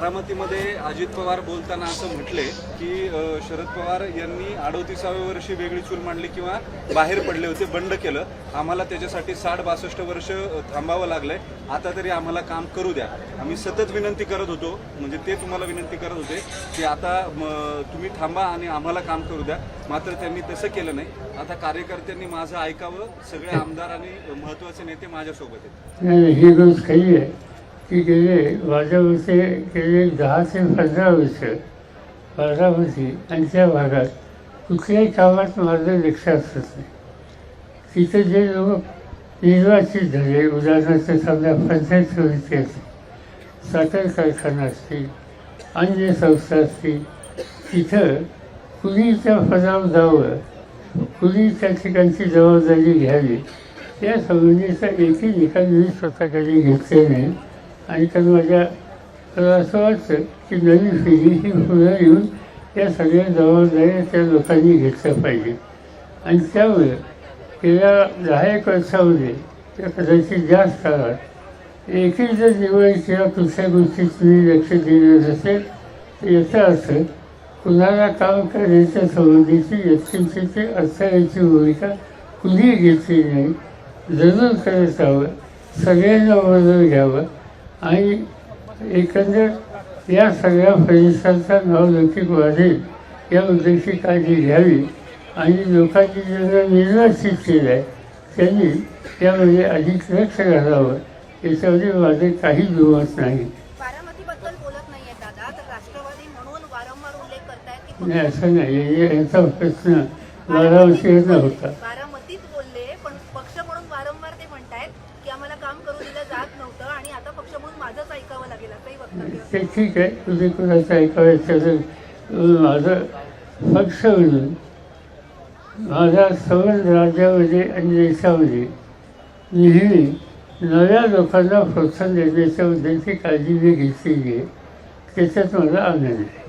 बारामतीमध्ये अजित पवार बोलताना असं म्हटले की शरद पवार यांनी अडोतीसाव्या वर्षी वेगळी चूल मांडली किंवा बाहेर पडले होते बंड केलं. आम्हाला त्याच्यासाठी साठ बासष्ट वर्ष थांबावं लागलंय. आता तरी आम्हाला काम करू द्या. आम्ही सतत विनंती करत होतो म्हणजे ते तुम्हाला विनंती करत होते की आता तुम्ही थांबा आणि आम्हाला काम करू द्या. मात्र त्यांनी तसं केलं नाही. आता कार्यकर्त्यांनी माझं ऐकावं. सगळे आमदार आणि महत्त्वाचे नेते माझ्यासोबत आहेत. ती की गेले माझ्या गेले दहा ते पंधरा वर्ष बारामती आणि त्या भागात कुठल्याही कामात माझं लक्ष असत नाही तिथे जे लोक निर्वाचित झाले उदाहरणार्थ समजा पंचायत समिती असतील साखर कारखाना असतील अन्य संस्था असतील तिथं कुणी त्या पदावर जावं कुणी त्या ठिकाणची जबाबदारी घ्यावी या संबंधीचा एकही निकाल मी स्वतःकडे घेतले नाही आणि तर माझ्या मला असं वाटतं की नवीन पिढीची ही येऊन या सगळ्या जबाबदाऱ्या त्या लोकांनी घेतल्या पाहिजे. आणि त्यामुळे गेल्या दहा एक वर्षामध्ये त्या कदाचित जास्त काळात एकही जर निवड किंवा कुठल्या गोष्टीत तुम्ही लक्ष दिलं नसेल तर याचा अर्थ कुणाला काम करण्याच्या संबंधीची व्यक्तींची अडथळ्याची भूमिका कुणीही घेतली नाही. जरूर करत हवं सगळ्यांना मदत घ्यावं आणि एकंदर या सगळ्या परिसराचा नावलौकिक वाढेल या उद्देशी काळजी घ्यावी. आणि लोकांनी ज्यांना निर्वाचित केलं आहे त्यांनी त्यामध्ये अधिक लक्ष घालावं. याच्यामध्ये माझे काही दुमत नाही. असं नाही. याचा प्रश्न बारावर्षीचा होता. बारामतीत बोलले पण पक्ष म्हणून वारंवार ते म्हणतायत की आम्हाला काम करू दिलं जात नव्हतं आणि आता पक्ष म्हणून माझंच ऐकावं लागेल असंही वक्तव्य ते ठीक आहे तुम्ही कुणाचं ऐकायचं तर माझं पक्ष म्हणून माझा सवन राज्यामध्ये आणि देशामध्ये नेहमी नव्या लोकांना प्रोत्साहन देण्याच्या उद्देशी काळजी मी घेतलेली आहे. त्याच्यात मला आनंद आहे.